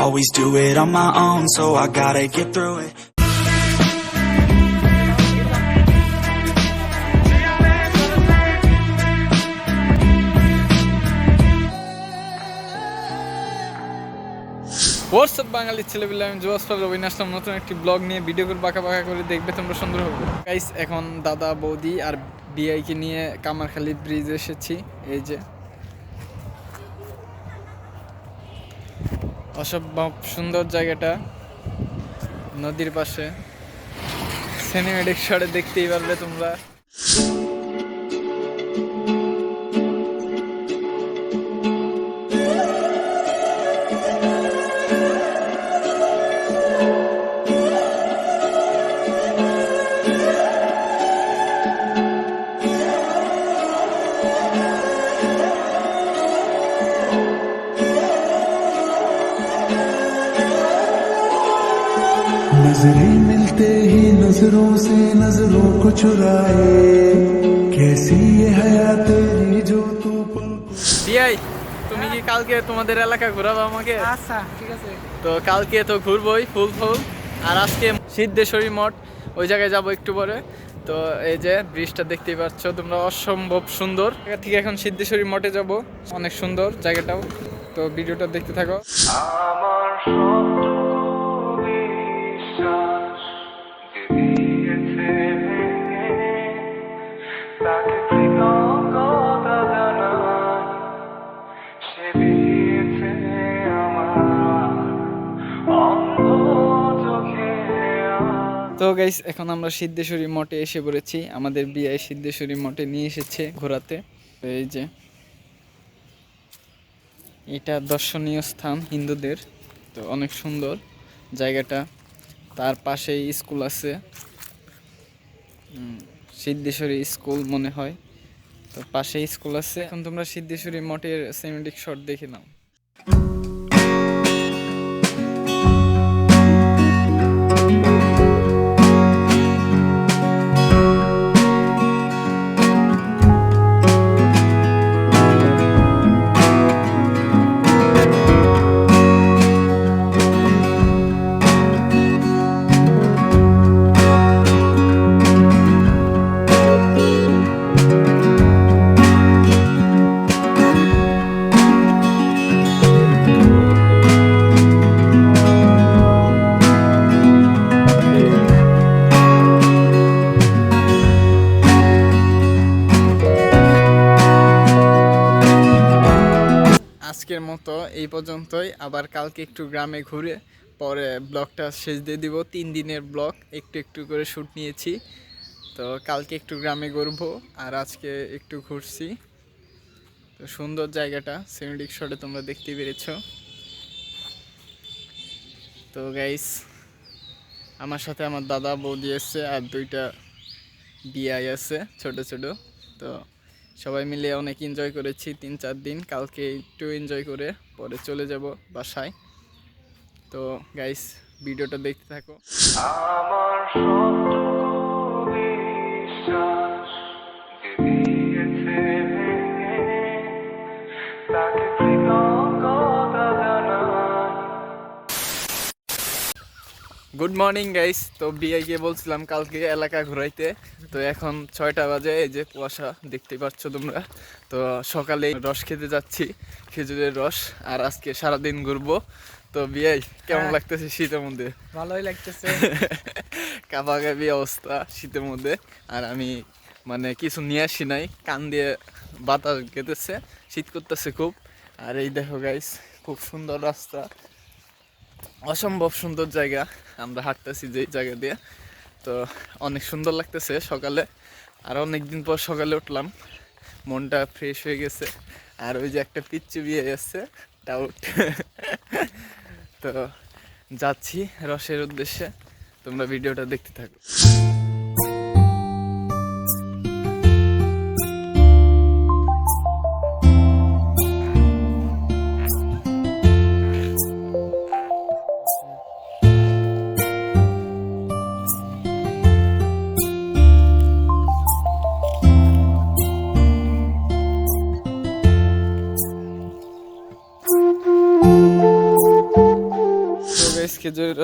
always do it on my own, so I gotta get through it. WhatsApp বাঙালি ছেলেপিলে? আমি জোয়াসফার রবিন আসলাম নতুন একটি blog নিয়ে। ভিডিও করে বাঁকা বাঁকা করে দেখবে তোমরা সুন্দর হবে। গাইস এখন দাদা বৌদি আর বিআইকে নিয়ে কামারখালি ব্রিজ এসেছি। এই যে অসম্ভব সুন্দর জায়গাটা। নদীর পাশে। সিনেমেটিক শটে দেখতেই পারবে তোমরা। नजरों से नजरों को चुराए कैसी ये हया तेरी जो तू पल বিআই তুমি কি কালকে তোমাদের এলাকা ঘোরাবো আমাকে আচ্ছা ঠিক আছে তো কালকে তো ঘুরবোই ফুল ফুল আর আজকে সিদ্ধেশ্বরী মঠ ওই জায়গায় যাব একটু পরে তো এই যে ব্রিজটা দেখতেই পাচ্ছ তোমরা অসম্ভব সুন্দর এখান থেকে এখন সিদ্ধেশ্বরী মঠে যাব অনেক সুন্দর জায়গাটাও তো ভিডিওটা দেখতে থাকো গাইস এখন আমরা সিদ্ধেশ্বরী মঠে এসে পড়েছি। আমাদের বিয়ে সিদ্ধেশ্বরী মঠে নিয়ে এসেছে ঘোরাতে। এই যে, এটা দর্শনীয় স্থান হিন্দুদের। তো অনেক সুন্দর জায়গাটা। তার পাশেই স্কুল আছে। সিদ্ধেশ্বরী স্কুল মনে হয়। তো পাশে স্কুল আছে। এখন তোমরা সিদ্ধেশ্বরী মঠের সিনেমেটিক শট দেখে নাও। আজকের মতো এই পর্যন্তই। আবার কালকে একটু গ্রামে ঘুরে পরে ব্লগটা শেষ দিয়ে দিব। তিন দিনের ব্লগ, একটু একটু করে শ্যুট নিয়েছি। তো কালকে একটু গ্রামে ঘুরবো আর আজকে একটু ঘুরছি। তো সুন্দর জায়গাটা সিনেমেটিক শটে তোমরা দেখতে পেরেছ। তো গাইস আমার সাথে আমার দাদা, বৌদি এসছে আর দুইটা বিআই আছে, ছোট ছোট। তো সবাই মিলে অনেক এনজয় করেছি তিন, চার দিন। কালকে একটু এনজয় করে পরে চলে যাব বাসায়। তো গাইস ভিডিওটা দেখতে থাকো। আমার গুড মর্নিং গাইস তো বিআইকে বলছিলাম কালকে এলাকা ঘুরাইতে। তো এখন ছয়টা বাজে এই যে কুয়াশা দেখতে পাচ্ছ তোমরা। তো সকালে রস খেতে যাচ্ছি খেজুরের রস আর আজকে সারাদিন ঘুরবো। তো বিআই কেমন হ্যাঁ। লাগতেছে শীতের মধ্যে? ভালোই লাগতেছে। কাবাগাবি অবস্থা শীতের মধ্যে। আর আমি মানে কিছু নিয়ে আসি নাই কান দিয়ে বাতাস গেতেছে শীত করতেছে খুব। আর এই দেখো গাইস খুব সুন্দর রাস্তা। অসম্ভব সুন্দর জায়গা। আমরা হাঁটতেছি যে জায়গা দিয়ে। তো অনেক সুন্দর লাগতেছে সকালে। আর অনেক দিন পর সকালে উঠলাম। মনটা ফ্রেশ হয়ে গেছে। আর ওই যে একটা পিচ্চু বিয়ে যাচ্ছে ডাউট তো যাচ্ছি রসের উদ্দেশ্যে। তোমরা ভিডিওটা দেখতে থাকো।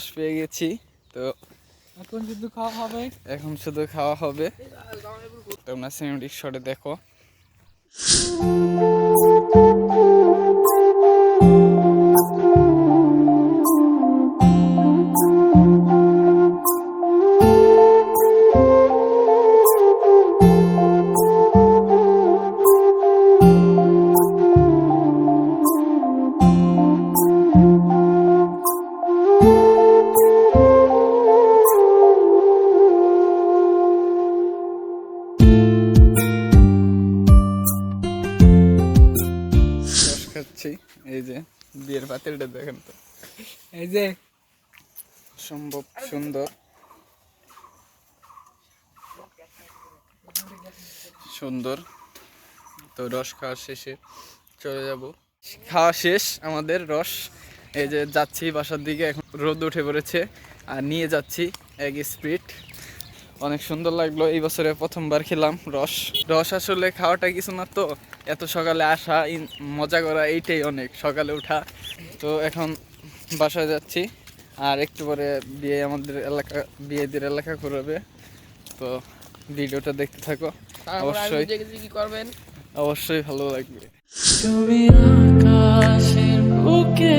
রস পেয়ে গেছি। তো এখন শুধু খাওয়া হবে? এখন শুধু খাওয়া হবে। তোমরা সিনেমেটিক শটে দেখো। এই যে, বিয়ের পাতিলটা দেখেন তো। এই যে, সম্ভব সুন্দর। সুন্দর। তো রস খাওয়া শেষে চলে যাব। খাওয়া শেষ, আমাদের রস। এই যে যাচ্ছি বাসার দিকে, এখন রোদ উঠে পড়েছে। আর নিয়ে যাচ্ছি এক স্প্রিট অনেক সুন্দর লাগল। এই বছরে প্রথমবার খেলাম রস। রস আসলে খাওয়াটা কিছু না তো এত সকালে আসা ইন- মজা করা এইটাই অনেক সকালে ওঠা তো এখন বাসায় যাচ্ছি আর একটু পরে বিয়ে আমাদের এলাকা বিয়েদের এলাকা করবে তো ভিডিওটা দেখতে থাকো অবশ্যই। করবেন? অবশ্যই ভালো লাগবে। তুমি আকাশের বুকে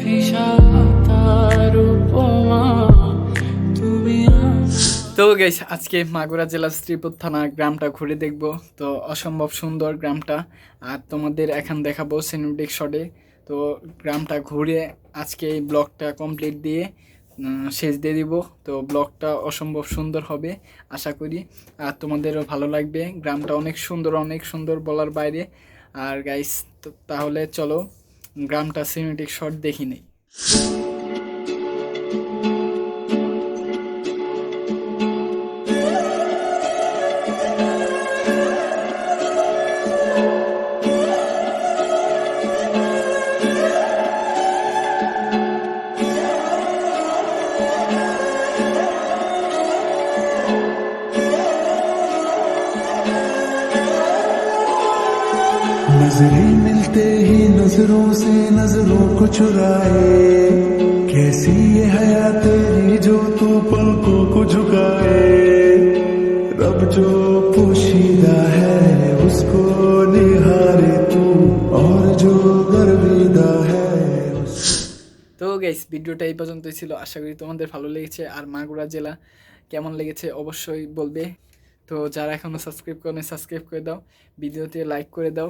বিষাতার উপমা। তো গাইস আজকে মাগুরা জেলার শ্রীপুর থানা গ্রামটা ঘুরে দেখব। তো অসম্ভব সুন্দর গ্রামটা। আর তোমাদের এখন দেখাবো সিনেমেটিক শটে তো গ্রামটা ঘুরে আজকে এই ব্লগটা কমপ্লিট দিয়ে শেষ দিয়ে দিব। তো ব্লগটা অসম্ভব সুন্দর হবে, আশা করি। আর তোমাদেরও ভালো লাগবে। গ্রামটা অনেক সুন্দর অনেক সুন্দর বলার বাইরে। আর গাইস তাহলে চলো, গ্রামটা সিনেমেটিক শট দেখি নেই। नजरें मिलते ही नजरों से नजरों को चुराए कैसी ये हया तेरी जो तू पलकों को झुकाए रब जो पोशीदा है उसको निहारे तू और जो गर्विदा है उसको তো গাইস ভিডিওটা এই পর্যন্তই ছিল আশা করি তোমাদের ভালো লেগেছে আর মাগুরা জেলা কেমন লেগেছে অবশ্যই বলবে তো যারা এখনও সাবস্ক্রাইব করেনি সাবস্ক্রাইব করে দাও ভিডিওতে লাইক করে দাও